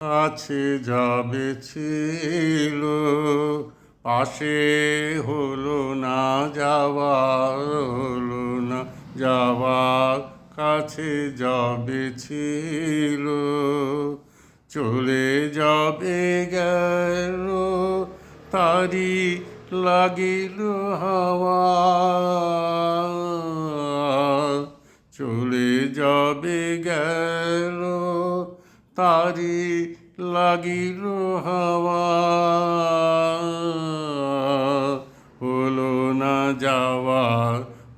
কাছে যাবে ছিল, পাশে হলো না যাওয়া হলো না যাওয়া কাছে যাবে ছিল। চলে যাবে গেল তারি লাগিল হাওয়া। চলে যাবে গেল তারি লাগিল হাওয়া। হলো না যাওয়া,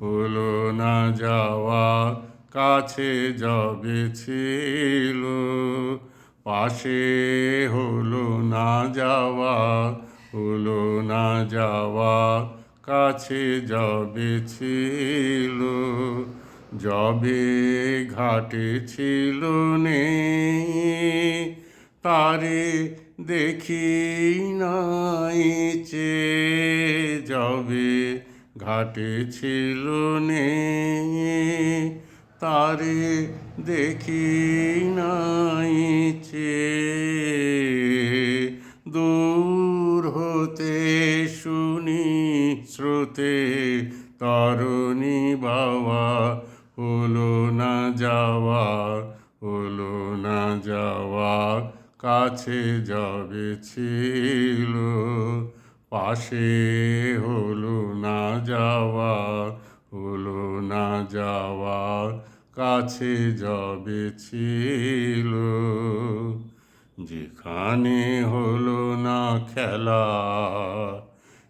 হলো না যাওয়া, কাছে যাবে ছিল। পাশে হলো না যাওয়া, হলো না যাওয়া, কাছে যাবে ছিল। যবে ঘাটে ছিল নে, তারে দেখি নাই চে। যবে ঘাটে ছিল নে, তারে দেখি নাই চে। দূর হতে শুনি শ্রুতে তরুণী বাবা হলো না যাওয়া হলো না যাওয়া কাছে যাবে ছিল। পাশে হলো না যাওয়া হলো না যাওয়া কাছে যাবে ছিল। যেখানে হলো না খেলা,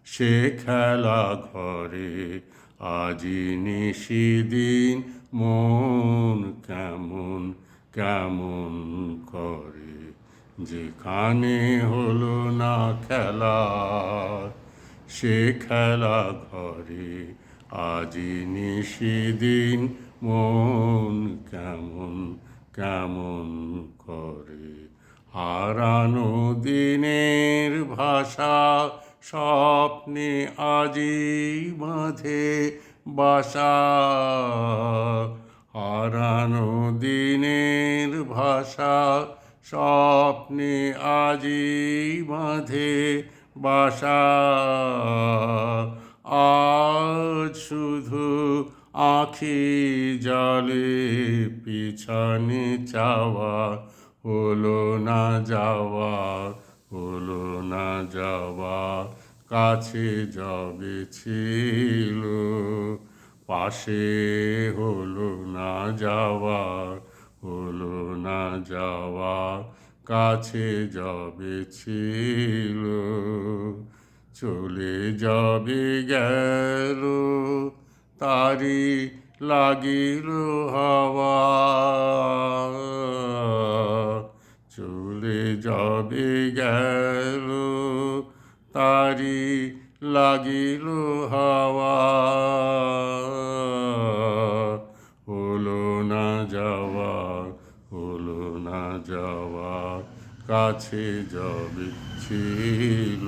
সে খেলা ঘরে আজি নিশিদিন মন কেমন কেমন করে? যেখানে হলো না খেলা, সে খেলা ঘরে আজি নিশিদিন মন কেমন কেমন করে? হারানো দিনের ভাষা স্বপ্নে আজি বাঁধে বাসা। হারানো দিনের ভাষা, স্বপ্নে আজি বাঁধে বাসা। আজ শুধু আখি জলে, পিছনে চাওয়া হলো না যাওয়া। হলো না যাওয়া, কাছে যাবে ছিল। পাশে হলো না যাওয়া, হলো না যাওয়া, কাছে যাবে ছিল। চলে যাবে গেল তারি লাগিল হাওয়া। যাবে গেল তারি লাগিল হাওয়া। হলো না যাওয়া হলো না যাওয়া কাছে যাবে ছিল।